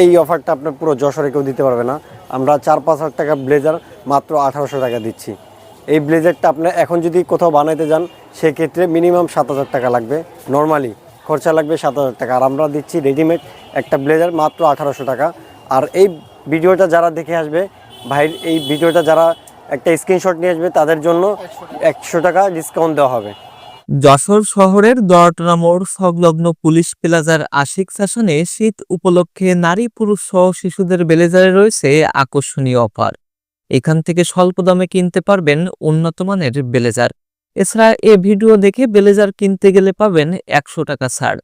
এই অফারটা আপনার পুরো যশোরে কেউ দিতে পারবে না। আমরা চার পাঁচ হাজার টাকা ব্লেজার মাত্র আঠারোশো টাকা দিচ্ছি। এই ব্লেজারটা আপনি এখন যদি কোথাও বানাইতে যান, সেক্ষেত্রে মিনিমাম সাত হাজার টাকা লাগবে। নর্মালি খরচা লাগবে সাত হাজার টাকা। আর আমরা দিচ্ছি রেডিমেড একটা ব্লেজার মাত্র আঠারোশো টাকা। আর এই ভিডিওটা যারা দেখে আসবে, ভাইয়ের এই ভিডিওটা যারা একটা স্ক্রিনশট নিয়ে আসবে, তাদের জন্য একশো টাকা ডিসকাউন্ট দেওয়া হবে। যশোর শহরের দরটনা মোড় সংলগ্ন পুলিশ প্লাজার আশিক শাসনে শীত উপলক্ষে নারী, পুরুষ সহ শিশুদের বেলেজারে রয়েছে আকর্ষণীয় অফার। এখান থেকে স্বল্প দামে কিনতে পারবেন উন্নত মানের বেলেজার। এছাড়া এ ভিডিও দেখে বেলেজার কিনতে গেলে পাবেন একশো টাকা ছাড়।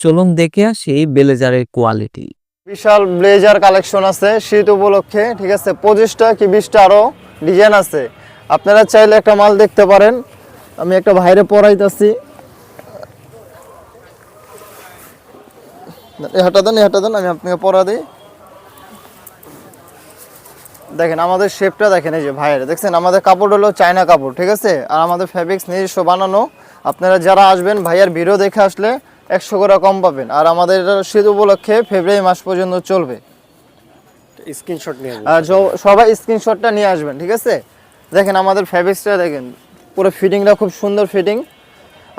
চলুন দেখে আসি বেলেজারের কোয়ালিটি। বিশাল ব্লেজার কালেকশন আছে শীত উপলক্ষে, ঠিক আছে? পঁচিশটা কি বিশটা আরও ডিজাইন আছে। আপনারা চাইলে একটা মাল দেখতে পারেন। আমি একটা ভাইরে পরাইতেছি এ হাঁটা দেন হাঁটা দেন আমি আপনাকে পরা দিই। দেখেন আমাদের শেপটা দেখেন এই যে ভাইয়ের দেখছেন? আমাদের কাপড় হলো চায়না কাপড় ঠিক আছে? আর আমাদের ফ্যাব্রিক্স নিজস্ব বানানো। আপনারা যারা আসবেন ভাইয়ার ভিডিও দেখে আসলে একশো করে কম পাবেন। আর আমাদের এটা শীত উপলক্ষে ফেব্রুয়ারি মাস পর্যন্ত চলবে। স্ক্রিনশট নিয়ে আর সবাই স্ক্রিনশটটা নিয়ে আসবেন ঠিক আছে? দেখেন আমাদের ফ্যাব্রিক্সটা দেখেন। পুরো ফিটিংটা খুব সুন্দর ফিটিং।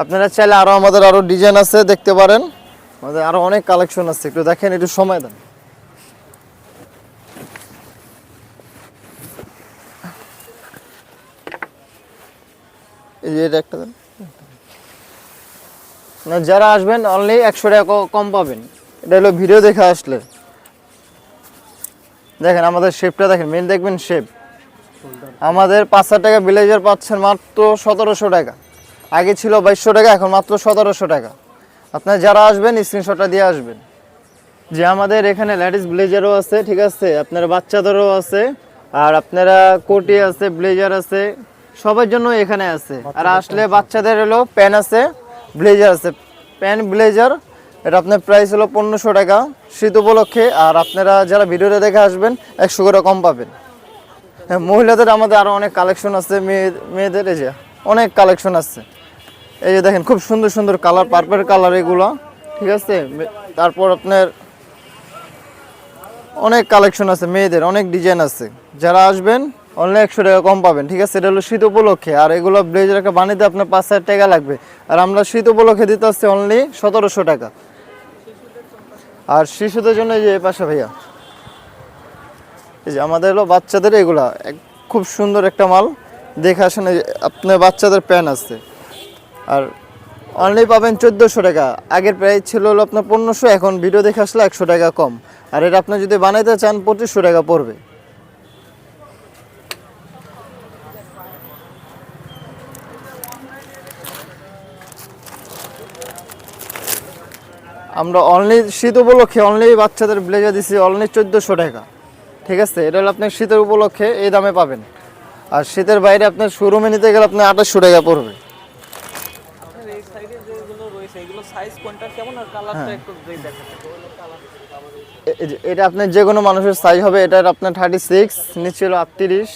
আপনারা চাইলে আরও আমাদের আরও ডিজাইন আছে, দেখতে পারেন। আমাদের আরও অনেক কালেকশন আছে, একটু দেখেন, একটু সময় দেন। এই যে এটা একটা না, যারা আসবেন অনলি একশো টাকা কম পাবেন। এটা হলো ভিডিও দেখে আসলে। দেখেন, আমাদের শেপটা দেখেন মেন দেখবেন শেপ আমাদের পাঁচ হাজার টাকা ব্লেজার পাচ্ছেন মাত্র সতেরোশো টাকা। আগে ছিল বাইশশো টাকা এখন মাত্র সতেরোশো টাকা। আপনার যারা আসবেন স্ক্রিনশটটা দিয়ে আসবেন। যে আমাদের এখানে লেডিস ব্লেজারও আছে ঠিক আছে? আপনার বাচ্চাদেরও আছে আর আপনারা কোটি আছে ব্লেজার আছে সবার জন্য এখানে আছে। আর আসলে বাচ্চাদের হলো প্যান আছে ব্লেজার আছে। প্যান ব্লেজার এটা আপনার প্রাইস হলো পনেরোশো টাকা শীত উপলক্ষে। আর আপনারা যারা ভিডিওটা দেখে আসবেন একশো করে কম পাবেন। মহিলাদের আমাদের আরও অনেক কালেকশন আছে, মেয়ে মেয়েদের এই যে অনেক কালেকশন আছে। এই যে দেখেন, খুব সুন্দর সুন্দর কালার পার্পেল কালার এগুলো, ঠিক আছে? তারপর আপনার অনেক কালেকশন আছে মেয়েদের, অনেক ডিজাইন আছে। যারা আসবেন অনলি একশো টাকা কম পাবেন, ঠিক আছে? এটা হলো শীত উপলক্ষে। আর এগুলো ব্লেজার একটা বানিয়ে আপনার পাঁচ হাজার টাকা লাগবে। আর আমরা শীত উপলক্ষে দিতে আসছি অনলি সতেরোশো টাকা। আর শিশুদের জন্য এই যে পাশে ভাইয়া এই যে আমাদের হলো বাচ্চাদের এগুলা। খুব সুন্দর একটা মাল। দেখে আসেন আপনার বাচ্চাদের প্যান আছে। আর অনলি পাবেন চোদ্দোশো টাকা। আগের প্রাইস ছিল হলো আপনার পনেরোশো, এখন ভিডিও দেখে আসলে একশো টাকা কম। আর এটা আপনি যদি বানাইতে চান, পঁচিশশো টাকা পড়বে। আমরা অনলি শীত উপলক্ষে অনলি বাচ্চাদের ব্লেজার দিছি অনলি চোদ্দোশো টাকা। ঠিক আছে এটা হলো আপনার শীতের উপলক্ষে এই দামে পাবেন। আর শীতের বাইরে আপনার শোরুমে নিতে গেলে আপনার আঠাশশো টাকা পড়বে। এই সাইডে যেগুলো রয়েছে এগুলো সাইজ কোনটা কেমন আর কালারটা একটু এ- এই যে- এটা আপনার যে কোনো মানুষের সাইজ হবে এটার আপনার থার্টি সিক্স নিচে হলো আটত্রিশ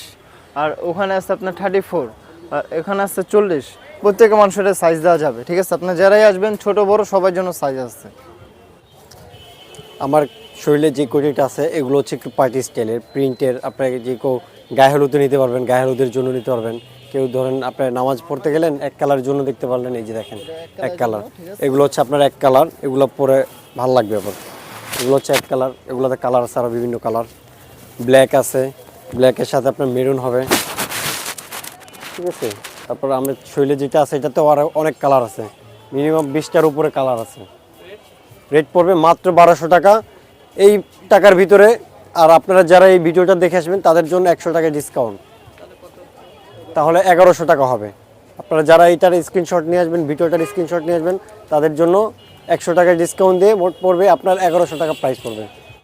আর ওখানে আছে আপনার থার্টি ফোর আর এখানে আছে চল্লিশ। প্রত্যেক মানুষের সাইজ দেওয়া যাবে ঠিক আছে? আপনার যারাই আসবেন ছোট বড় সবার জন্য সাইজ আছে। আমার শরীরে যে কোটিটা আছে, এগুলো হচ্ছে একটু পার্টি স্টাইলের। প্রিন্টের আপনাকে যে কেউ গায়ে হলুদে নিতে পারবেন, গায়ে হলুদের জন্য নিতে পারবেন। কেউ ধরেন আপনার নামাজ পড়তে গেলেন, এক কালারের জন্য দেখতে পারলেন, এই যে দেখেন, এক কালার এগুলো হচ্ছে আপনার এক কালার এগুলো পরে ভালো লাগবে আবার। এগুলো হচ্ছে এক কালার এগুলোতে কালার আছে আরও বিভিন্ন কালার ব্ল্যাক আছে ব্ল্যাকের সাথে আপনার মেরুন হবে। ঠিক আছে? তারপর আমার শৈলে যেটা আছে, এটাতেও আরও অনেক কালার আছে। মিনিমাম বিশটার উপরে কালার আছে। রেট পড়বে মাত্র বারোশো টাকা। এই টাকার ভিতরে, আর আপনারা যারা এই ভিডিওটা দেখে আসবেন, তাদের জন্য একশো টাকা ডিসকাউন্ট তাহলে এগারোশো টাকা হবে। আপনারা যারা এটার স্ক্রিনশট নিয়ে আসবেন, ভিডিওটার স্ক্রিনশট নিয়ে আসবেন, তাদের জন্য একশো টাকা ডিসকাউন্ট দিয়ে মোট পড়বে আপনার এগারোশো টাকা প্রাইস পড়বে।